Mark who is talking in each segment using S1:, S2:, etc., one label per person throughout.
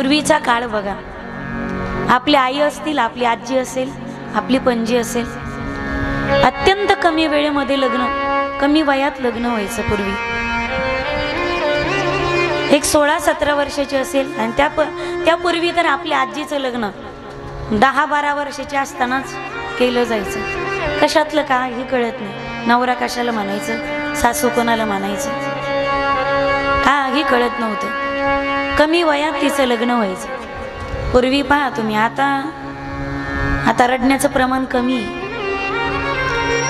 S1: पूर्वीचा काळ बघा. आपली आई असतील आपली आजी असेल आपली पणजी असेल. अत्यंत कमी वेळेमध्ये लग्न कमी वयात लग्न व्हायचं पूर्वी. एक सोळा सतरा वर्षाची असेल आणि त्या प त्यापूर्वी तर आपल्या आजीचं लग्न दहा बारा वर्षाची असतानाच केलं जायचं. कशातलं का? हे कळत नाही. नवरा कशाला म्हणायचं? सासू कोणाला म्हणायचं? काही कळत नव्हतं. कमी वयात तिचं लग्न व्हायचं. पूर्वी पहा तुम्ही आता आता रडण्याचं प्रमाण कमी आहे.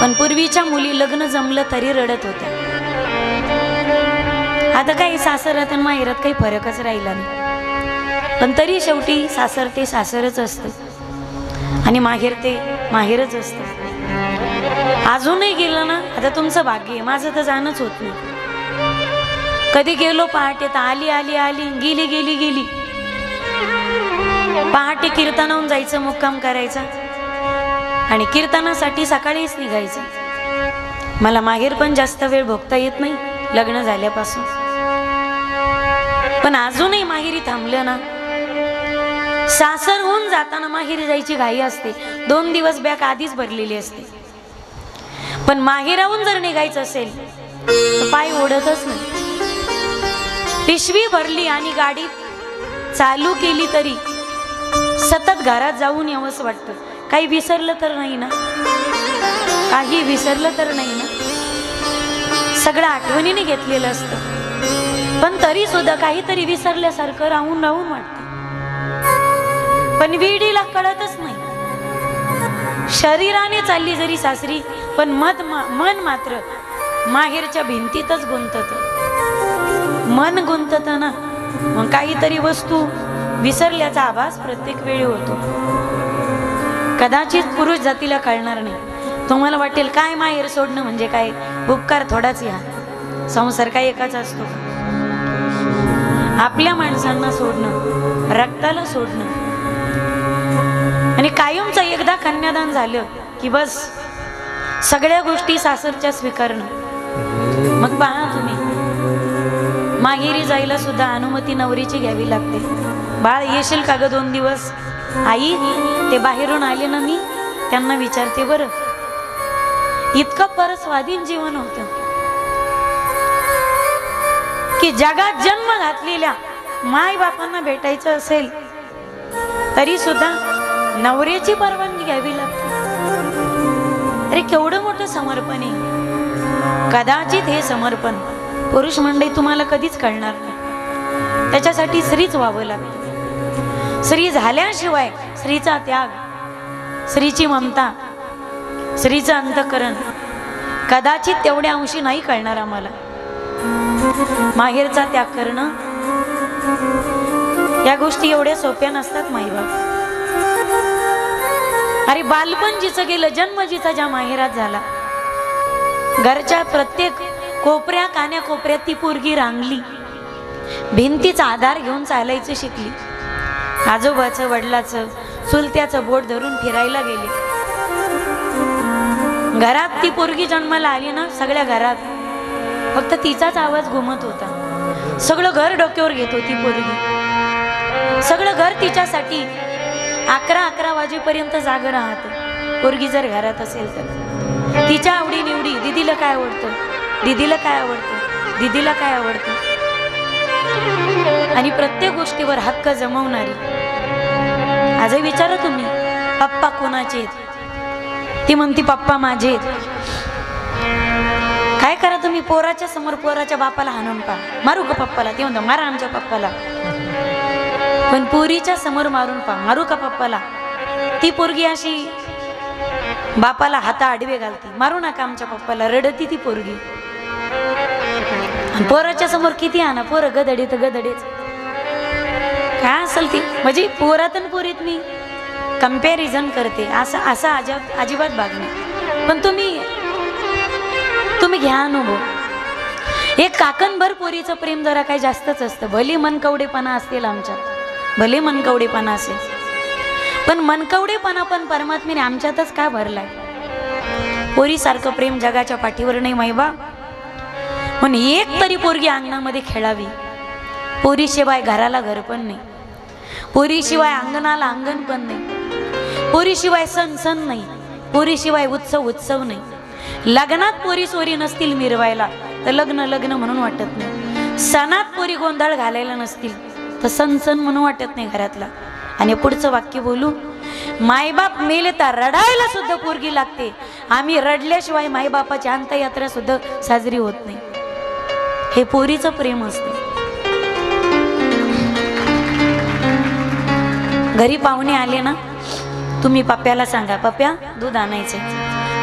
S1: पण पूर्वीच्या मुली लग्न जमलं तरी रडत होत्या. आता काही सासरात आणि माहेरात काही फरकच राहिला नाही. पण तरी शेवटी सासर ते सासरच असतं. आणि माहेर ते माहेरच असतं. अजूनही गेलं ना आता तुमचं भाग्य आहे. माझं तर जाणंच होत नाही. कधी गेलो पहाटे तर आली आली आली. गेली गेली गेली. पहाटे कीर्तनाहून जायचं मुक्काम करायचा. आणि कीर्तनासाठी सकाळीच निघायचं. मला माहेर पण जास्त वेळ भोगता येत नाही लग्न झाल्यापासून. पण अजूनही माहेरी थांबलं ना. सासर होऊन जाताना माहेरी जायची घाई असते. दोन दिवस बॅग आधीच भरलेली असते. पण माहेराहून जर निघायचं असेल तर पाय ओढतच नाही. पिशवी भरली आणि गाडी चालू केली तरी सतत घरात जाऊन यावंच वाटतं. काही विसरलं तर नाही ना? काही विसरलं तर नाही ना? सगळं आठवणीने घेतलेलं असतं. पण तरी सुद्धा काहीतरी विसरल्यासारखं राहून राहून वाटतं. पण विडीला कळतच नाही. शरीराने चालली जरी सासरी पण मत मन मात्र माहेरच्या भिंतीतच गुंतत. मन गुंतत ना मग काहीतरी वस्तू विसरल्याचा आभास प्रत्येक वेळी होतो. कदाचित पुरुष जातीला कळणार नाही. तुम्हाला वाटेल काय माहेर सोडणं म्हणजे काय? उपकार थोडाच या. संसार काय एकाच असतो. आपल्या माणसांना सोडणं रक्ताला सोडणं. आणि कायमचं एकदा कन्यादान झालं की बस सगळ्या गोष्टी सासरच्या स्वीकारणं. मग पहा तुम्ही. माहेरी जायला सुद्धा अनुमती नवरीची घ्यावी लागते. बाळ येशील का ग दोन दिवस? आई ते बाहेरून आले ना मी? त्यांना विचारते बरं. इतकं परस्वाधीन जीवन होतं. की जगात जन्म घातलेल्या माय बापांना भेटायचं असेल तरी सुद्धा नवऱ्याची परवानगी घ्यावी लागते. अरे केवढं मोठं समर्पण आहे. कदाचित हे समर्पण. पुरुष मंडळी तुम्हाला कधीच कळणार नाही. त्याच्यासाठी स्त्रीच व्हावं लागतं. स्त्री झाल्याशिवाय स्त्रीचा त्याग स्त्रीची ममता स्त्रीचं अंतकरण कदाचित तेवढ्या अंशी नाही कळणार आम्हाला. माहेरचा त्याग करणं या गोष्टी एवढ्या सोप्या नसतात माईबाप. अरे बालपण जिचं गेलं जन्म जिचा ज्या माहेरात झाला घरच्या प्रत्येक कोपऱ्या कान्या कोपऱ्यात ती पोरगी रांगली. भिंतीचा आधार घेऊन चालायचं शिकली. आजोबाचं वडिलाचं चुलत्याचं बोट धरून फिरायला गेली. घरात ती पोरगी जन्माला आली ना सगळ्या घरात. फक्त तिचाच आवाज घुमत होता. सगळं घर डोक्यावर घेत होती पोरगी. सगळं घर तिच्यासाठी अकरा अकरा वाजेपर्यंत जाग राहत. पोरगी जर घरात असेल तर. तिच्या आवडी निवडी दिदीला काय आवडतं? दिदीला काय आवडतं? दिदीला काय आवडतं? आणि प्रत्येक गोष्टीवर हक्क जमवणारी. आजही विचारा तुम्ही पप्पा कोणाचे आहेत? ती म्हणती पप्पा माझे आहेत. काय करा तुम्ही? पोराच्या समोर पोराच्या बापाला हाणून पा मारू का पप्पाला? ते म्हणतो मारा आमच्या पप्पाला. पण पोरीच्या समोर मारून पा मारू का पप्पाला? ती पोरगी अशी बापाला हाता आडवे घालते. मारू नका आमच्या पप्पाला. रडती ती पोरगी. आणि पोराच्या समोर किती आणा? पोरं गदडी तर गदडीच काय असेल ती? म्हणजे पोरात पोरीत मी कंपॅरिझन करते. असं असं अजा अजिबात भाग नाही. पण तुम्ही तुम्ही घ्या अनुभव. एक काकणभर पोरीचं प्रेम जरा काही जास्तच असतं. भले मनकवडेपणा असतील आमच्यात. भले मनकवडेपणा असेल. पण मनकवडेपणा पण परमात्मेने आमच्यातच काय भरलाय? पोरीसारखं प्रेम जगाच्या पाठीवर नाही माहिबा पण एक तरी पोरगी अंगणामध्ये खेळावी. पोरीशिवाय घराला घर पण नाही. पोरीशिवाय अंगणाला अंगण पण नाही. पोरीशिवाय सण सण नाही. पोरीशिवाय उत्सव उत्सव नाही. लग्नात पोरी सोरी नसतील मिरवायला तर लग्न लग्न म्हणून वाटत नाही. सणात पोरी गोंधळ घालायला नसतील तर सण सण म्हणून वाटत नाही घरातला. आणि पुढचं वाक्य बोलू मायबाप मेले तर रडायला सुद्धा पोरगी लागते. आम्ही रडल्याशिवाय मायबापाची अंतयात्रा सुद्धा साजरी होत नाही. हे पोरीचं प्रेम असतं. घरी पाहुणे आले ना तुम्ही पप्प्याला सांगा पप्प्या दूध आणायचे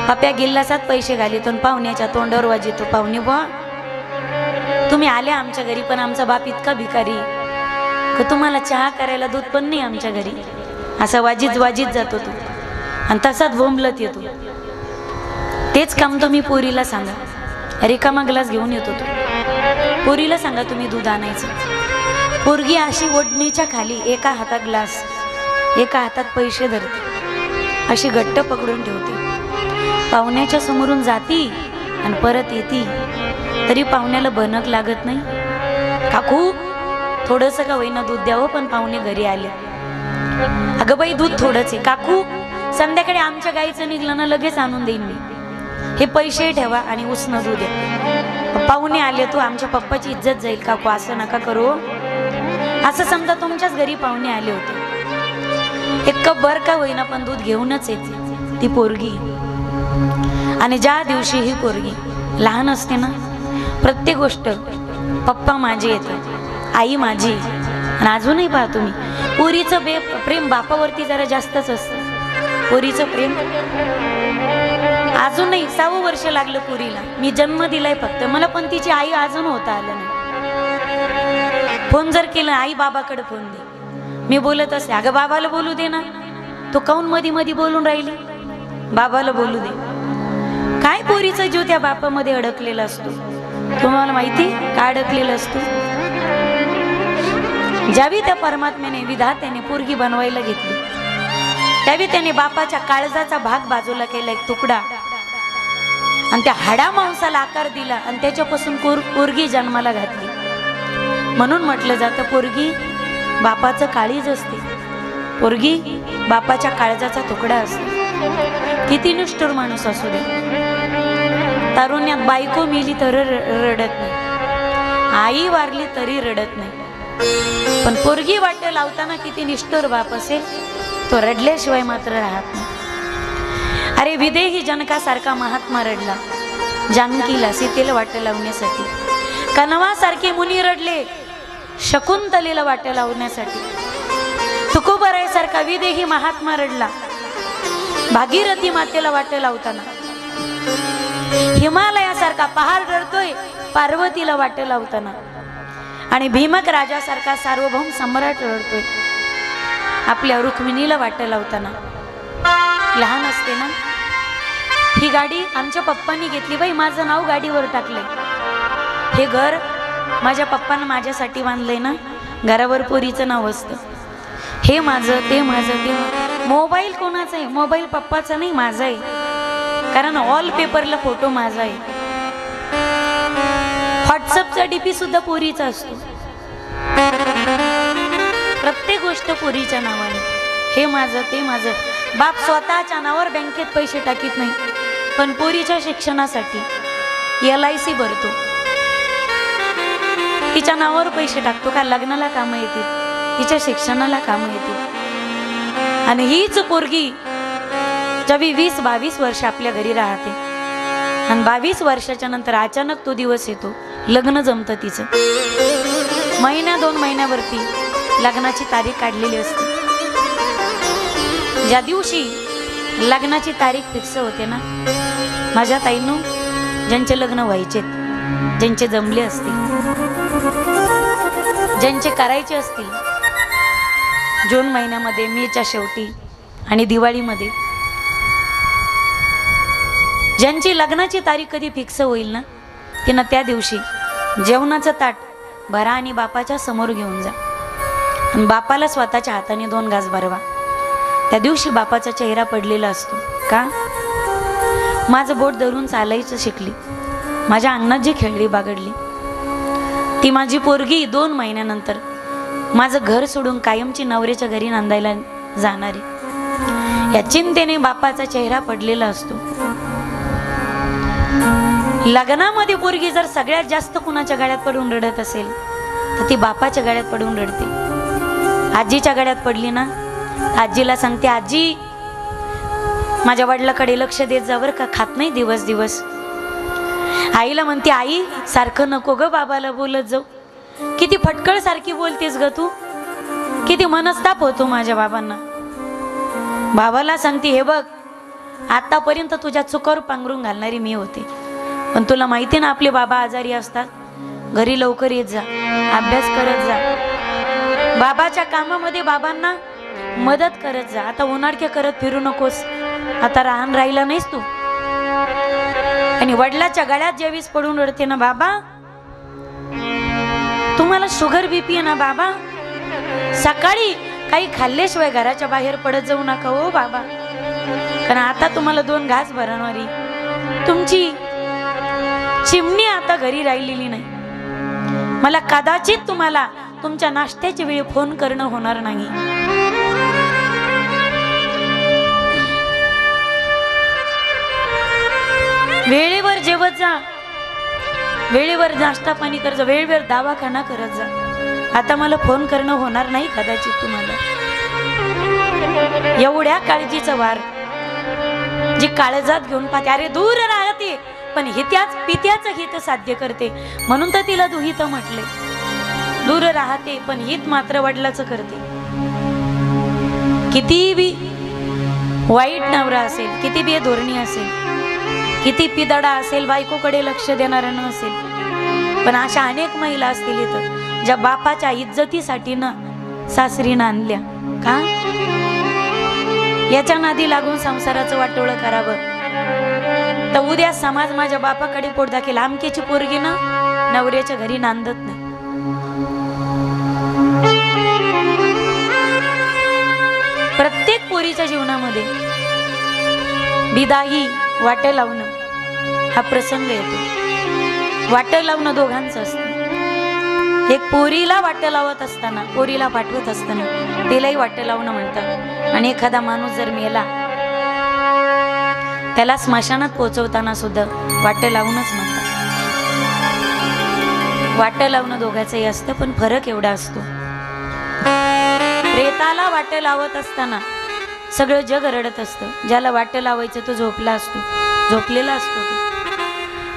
S1: पप्प्या गिल्लासात पैसे घालीत आणि पाहुण्याच्या तोंडावर वाजितो पाहुणे बुवा तुम्ही आले आमच्या घरी पण आमचा बाप इतका भिकारी. का तुम्हाला चहा करायला दूध पण नाही आमच्या घरी. असा वाजीत वाजीत जातो तो. आणि तसाच बोंबलत येतो. तेच काम तुम्ही पोरीला सांगा. रिकामा ग्लास घेऊन येतो तो. पोरीला सांगा तुम्ही दूध आणायचं. पोरगी अशी ओढणीच्या खाली एका हातात ग्लास एका हातात पैसे धरते. अशी घट्ट पकडून ठेवते. पाहुण्याच्या समोरून जाती आणि परत येती. तरी पाहुण्याला बनक लागत नाही. काकू थोडस का होईना दूध द्यावं पण पाहुणे घरी आले. अगं बाई दूध थोडंच आहे. काकू संध्याकाळी आमच्या गाईचं निघलं ना लगेच आणून देईन मी. हे पैसे ठेवा आणि उसनं दूध द्या. पाहुणे आले तू आमच्या पप्पाची इज्जत जाईल काकू असं नका करू. असं समजा तुमच्याच घरी पाहुणे आले होते. एक कप बर का होईना पण दूध घेऊनच येते. ती पोरगी. आणि ज्या दिवशी ही पोरगी लहान असते ना प्रत्येक गोष्ट पप्पा माझे येते आई माझी. आणि अजूनही पहा तुम्ही पोरीचं बे प्रेम बापावरती जरा जास्तच असतं. पोरीचं प्रेम अजूनही सहावं वर्ष लागलं पुरीला. मी जन्म दिलाय फक्त. मला पण तिची आई अजून होता आलं नाही. फोन जर केला आई बाबाकडे फोन दे. मी बोलत असे अगं बाबाला बोलू दे ना. तो काऊन मधी मधी बोलून राहिली? बाबाला बोलू दे. काय पोरीचा जीव त्या बापामध्ये अडकलेला असतो? तुम्हाला माहिती? का अडकलेला असतो? ज्यावेळी त्या परमात्म्याने विधात्याने पोरगी बनवायला घेतली त्यावेळी त्याने बापाच्या काळजाचा भाग बाजूला केला एक तुकडा. आणि त्या हाडा मांसाला आकार दिला आणि त्याच्यापासून पोर पोरगी जन्माला घातली. म्हणून म्हटलं जातं पोरगी बापाचं काळीज असते. पोरगी बापाच्या काळजाचा तुकडा असते. किती निष्ठुर माणूस असू दे. तारुण्यात बायको मिली तर रडत नाही. आई वारली तरी रडत नाही. पण पोरगी वाट लावताना किती निष्ठुर बाप असेल तो रडल्याशिवाय मात्र राहत नाही. अरे विदेही जनकासारखा महात्मा रडला. जानकीला सीतेला वाट लावण्यासाठी. कनवासारखे मुनी रडले शकुंतलेला वाट लावण्यासाठी. तुकोबरायसारखा विदेही महात्मा रडला. भागीरथी मातेला वाट लावताना. हिमालयासारखा पहाड रडतोय पार्वतीला वाट लावताना. आणि भीमक राजासारखा सार्वभौम सम्राट रडतोय आपल्या रुक्मिणीला वाट लावताना. लहान असते ना? ही गाडी आमच्या पप्पांनी घेतली बाई माझं नाव गाडीवर टाकलंय. हे घर माझ्या पप्पानं माझ्यासाठी बांधलंय ना घरावर पोरीचं नाव असतं. हे माझं ते माझं ते मोबाईल कोणाचा आहे? मोबाईल पप्पाचा नाही माझा आहे. कारण ऑल पेपरला फोटो माझा आहे. व्हॉट्सअपचा डीपी सुद्धा पोरीचा असतो. प्रत्येक गोष्ट पोरीच्या नावाने. हे माझं ते माझं. बाप स्वतःच्या नावावर बँकेत पैसे टाकीत नाही. पण पोरीच्या शिक्षणासाठी एल आय सी भरतो. तिच्या नावावर पैसे टाकतो का? लग्नाला कामं येतील. तिच्या शिक्षणाला कामं येतील. आणि हीच पोरगी जेव्हा वीस बावीस वर्ष आपल्या घरी राहते. आणि बावीस वर्षाच्या नंतर अचानक तो दिवस येतो. लग्न जमतं तिचं. महिन्या दोन महिन्यावरती लग्नाची तारीख काढलेली असते. ज्या दिवशी लग्नाची तारीख फिक्स होते ना. माझ्या ताईनू ज्यांचे लग्न व्हायचेत ज्यांचे जमले असतील ज्यांचे करायचे असतील जून महिन्यामध्ये मेच्या शेवटी आणि दिवाळीमध्ये ज्यांची लग्नाची तारीख कधी फिक्स होईल ना तिनं त्या दिवशी जेवणाचं ताट भरा आणि बापाच्या समोर घेऊन जा. बापाला स्वतःच्या हाताने दोन घास भरवा. त्या दिवशी बापाचा चेहरा पडलेला असतो. का? माझं बोट धरून चालायचं शिकली. माझ्या अंगणात जी खेळली बागडली ती माझी पोरगी दोन महिन्यानंतर माझं घर सोडून कायमची नवऱ्याच्या घरी नांदायला जाणारी. या चिंतेने बापाचा चेहरा पडलेला असतो. लग्नामध्ये पोरगी जर सगळ्यात जास्त कुणाच्या गाड्यात पडून रडत असेल तर ती बापाच्या गाड्यात पडून रडते. आजीच्या गाड्यात पडली ना आजीला सांगते आजी माझ्या वडिलाकडे लक्ष देत जा बरं का खात नाही दिवस दिवस. आईला म्हणते आई सारखं नको ग बाबाला बोलत जाऊ. किती फटकळ सारखी बोलतेस ग तू. किती मनस्ताप होतो माझ्या बाबांना. बाबाला सांगते हे बघ आतापर्यंत तुझ्या चुकावर पांघरून घालणारी मी होते. पण तुला माहिती ना आपले बाबा आजारी असतात. घरी लवकर येत जा अभ्यास करत जा. बाबाच्या कामामध्ये बाबांना मदत करत जा. आता उन्हाडक्या करत फिरू नकोस. आता राहण राहिला नाहीस तू. आणि वडिलाच्या गळ्यात जेवीस पडून रडते ना बाबा? तुम्हाला शुगर बीपी आहे ना बाबा? सकाळी काही खाल्ल्याशिवाय घराच्या बाहेर पडत जाऊ नका हो बाबा. कारण आता तुम्हाला दोन घास भरणारी. तुमची चिमणी आता घरी राहिलेली नाही. मला कदाचित तुम्हाला तुमच्या नाश्त्याच्या वेळी फोन करणं होणार नाही. वेळेवर जेवत जा. वेळेवर नाश्ता पाणी कर जा. वेळेवर दवाखाना करत जा. आता मला फोन करणं होणार नाही कदाचित तुम्हाला. एवढ्या काळजीचा वार. जी काळजात घेऊन पाहते अरे दूर राहते पण हित्याच पित्याचं हित साध्य करते. म्हणून तर तिला दुहित म्हटले दूर राहते पण हित मात्र वडिलाचं करते. किती बी वाईट नवरा असेल किती बी धोरणी असेल किती पिदडा असेल बायकोकडे लक्ष देणारा नसेल. पण अशा अनेक महिला असतील इथं ज्या बापाच्या इज्जतीसाठी ना सासरीनं आणल्या. का? याच्या नादी लागून संसाराचं वाटोळं करावं. तर उद्या समाज माझ्या बापाकडे पोट दाखेल. आमकेची पोरगी ना नवऱ्याच्या घरी नांदत नाही. प्रत्येक पोरीच्या जीवनामध्ये बिदाही वाट लावणं हा प्रसंग येतो. वाट लावणं दोघांचं असतं. एक पोरीला वाट लावत असताना पोरीला पाठवत असताना तिलाही वाट लावणं म्हणतात. आणि एखादा माणूस जर मेला त्याला स्मशानात पोहोचवताना सुद्धा वाट लावूनच म्हणतात. वाट लावणं दोघांचंही असतं पण फरक एवढा असतो. प्रेताला वाट लावत असताना सगळं जग रडत असतं. ज्याला वाट लावायचं तो झोपला असतो. झोपलेला असतो तो.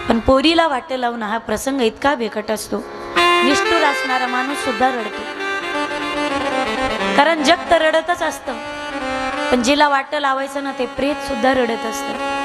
S1: पण पोरीला वाटं लावणं हा प्रसंग इतका भेकट असतो. निष्ठूर असणारा माणूस सुद्धा रडतो. कारण जग तर रडतच असतं. पण जिला वाट लावायचं ना ते प्रेत सुद्धा रडत असतं.